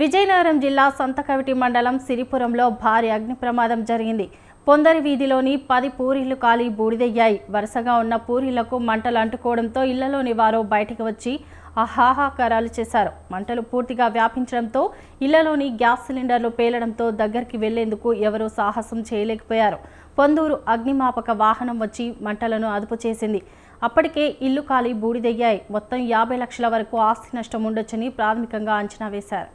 విజయనగరం జిల్లా సంతకవిటి మండలం సిరిపురంలో భారీ అగ్ని ప్రమాదం జరిగింది. పొందరి వీధిలోని పది పూరీళ్ళు కాలి బూడిదయ్యాయి. వరుసగా ఉన్న పూరీలకు మంటలు అంటుకోవడంతో ఇళ్ళలోని వారు బయటికి వచ్చి అహాహాకారాలు చేశారు. మంటలు పూర్తిగా వ్యాపించడంతో ఇళ్ళలోని గ్యాస్ సిలిండర్లు పేలడంతో దగ్గరికి వెళ్ళేందుకు ఎవరూ సాహసం చేయలేకపోయారు. పొందూరు అగ్నిమాపక వాహనం వచ్చి మంటలను అదుపు చేసింది. అప్పటికే ఇల్లు కాలి బూడిదయ్యాయి. మొత్తం యాభై లక్షల వరకు ఆస్తి నష్టం ఉండొచ్చని ప్రాథమికంగా అంచనా వేశారు.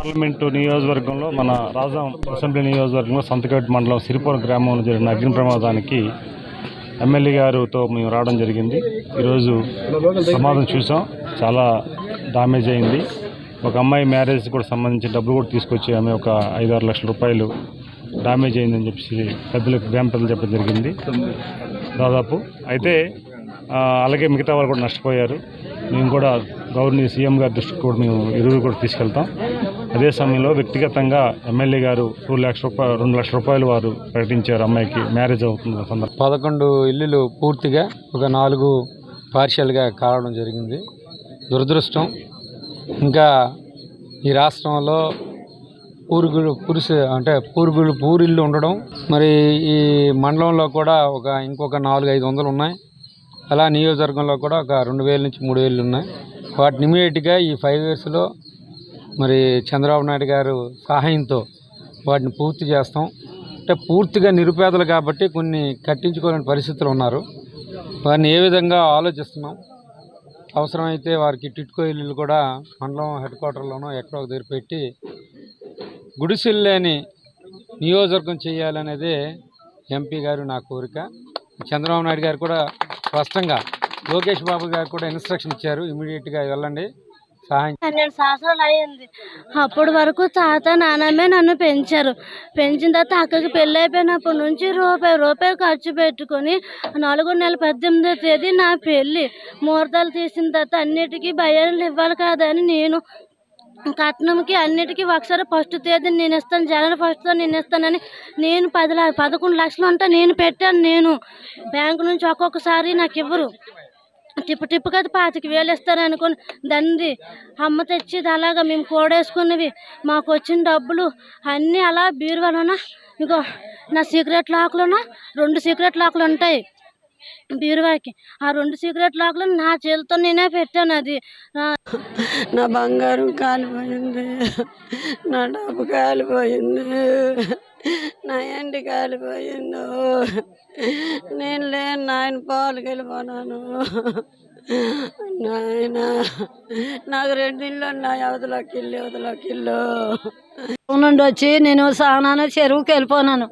పార్లమెంటు నియోజకవర్గంలో మన రాజాం అసెంబ్లీ నియోజకవర్గంలో సంతకట్ మండలం సిరిపురం గ్రామంలో జరిగిన అగ్ని ప్రమాదానికి ఎమ్మెల్యే గారితో మేము రావడం జరిగింది. ఈరోజు ప్రమాదం చూసాం. చాలా డామేజ్ అయింది. ఒక అమ్మాయి మ్యారేజ్ కూడా సంబంధించి డబ్బులు కూడా తీసుకొచ్చి ఆమె ఒక ఐదు ఆరు లక్షల రూపాయలు డామేజ్ అయిందని చెప్పేసి పెద్దలకు గ్రామ పెద్దలు చెప్పడం జరిగింది. దాదాపు అయితే అలాగే మిగతా వాళ్ళు కూడా నష్టపోయారు. మేము కూడా గవర్నర్ సీఎం గారి దృష్టికి కూడా మేము ఇరువురు కూడా తీసుకెళ్తాం. అదే సమయంలో వ్యక్తిగతంగా ఎమ్మెల్యే గారు టూ లక్షల రూపాయలు రెండు లక్షల రూపాయలు వారు ప్రకటించారు అమ్మాయికి. మ్యారేజ్ అవుతున్న సందర్భం పదకొండు ఇల్లులు పూర్తిగా ఒక నాలుగు పార్షియల్గా కావడం జరిగింది. దురదృష్టం. ఇంకా ఈ రాష్ట్రంలో పూరుగులు పురుషు అంటే పూరుగులు పూరిల్లు ఉండడం. మరి ఈ మండలంలో కూడా ఒక ఇంకొక నాలుగు ఐదు వందలు ఉన్నాయి. అలా నియోజకవర్గంలో కూడా ఒక రెండు వేల నుంచి మూడు వేలు ఉన్నాయి. వాటిని ఇమీడియట్గా ఈ ఫైవ్ ఇయర్స్లో మరి చంద్రబాబు నాయుడు గారు సహాయంతో వాటిని పూర్తి చేస్తాం. అంటే పూర్తిగా నిరుపేదలు కాబట్టి కొన్ని కట్టించుకోలేని పరిస్థితులు ఉన్నారు. వారిని ఏ విధంగా ఆలోచిస్తున్నాం? అవసరమైతే వారికి టిట్కో ఇల్లు కూడా మండలం హెడ్ క్వార్టర్లోనో ఎక్కడో ఒక దగ్గర పెట్టి గుడిసెలు లేని నియోజకవర్గం చేయాలనేదే ఎంపీ గారు నా కోరిక. చంద్రబాబు నాయుడు గారు కూడా స్పష్టంగా లోకేష్ బాబు గారు కూడా ఇన్స్ట్రక్షన్ ఇచ్చారు. ఇమీడియట్గా వెళ్ళండి. పన్నెండు సంవత్సరాలు అయింది అప్పటి వరకు తాత నానమ్మే నన్ను పెంచారు. పెంచిన తర్వాత అక్కకి పెళ్ళి అయిపోయినప్పటి నుంచి రూపాయి రూపాయి ఖర్చు పెట్టుకొని నాలుగు నెల పద్దెనిమిదో తేదీ నా పెళ్ళి. ముహూర్తాలు తీసిన తర్వాత అన్నిటికీ భయాలు ఇవ్వాలి కాదని నేను కట్నంకి అన్నిటికీ ఒకసారి ఫస్ట్ తేదీ నేను ఇస్తాను జనవరి ఫస్ట్తో నేను ఇస్తానని నేను పది పదకొండు లక్షలు అంటే నేను పెట్టాను. నేను బ్యాంకు నుంచి ఒక్కొక్కసారి నాకు ఇవ్వరు. టిప్పు టిప్పుకి అయితే పాతికి వేలు ఇస్తారు అనుకుని దండి అమ్మ తెచ్చేది అలాగా మేము కూడేసుకున్నవి మాకు వచ్చిన డబ్బులు అన్నీ అలా బీరువాలోన? ఇగో నా సీక్రెట్ లాక్లోన? రెండు సీక్రెట్ లాక్లు ఉంటాయి బీరువాకి. ఆ రెండు సీక్రెట్ లాక్లు నా చేతితో నేనే పెట్టాను అది. నా బంగారం కాలిపోయింది. నా డబ్బు కాలిపోయింది. నా ఎండి కాలిపోయింది నేను లేను నాయన పాలకు వెళ్ళిపోనాను నాయన నాకు రెండు ఇల్లు ఉన్నాయి అవతలకి ఇల్లు అవతలకి ఇల్లు. నుండి వచ్చి నేను సానాను చెరువుకి వెళ్ళిపోనాను.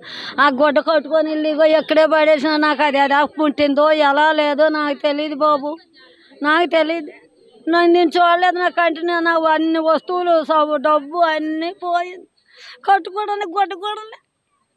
ఆ గుడ్డ కట్టుకొని ఇల్లు ఇగో ఎక్కడే పడేసిన నాకు అది అది పుట్టిందో ఎలా లేదో నాకు తెలియదు బాబు. నాకు తెలియదు నేను నేను చూడలేదు నా కంటిన్యూ నా అన్ని వస్తువులు సబ్బు డబ్బు అన్నీ పోయింది. కట్టుకోవడానికి గుడ్డ కూడా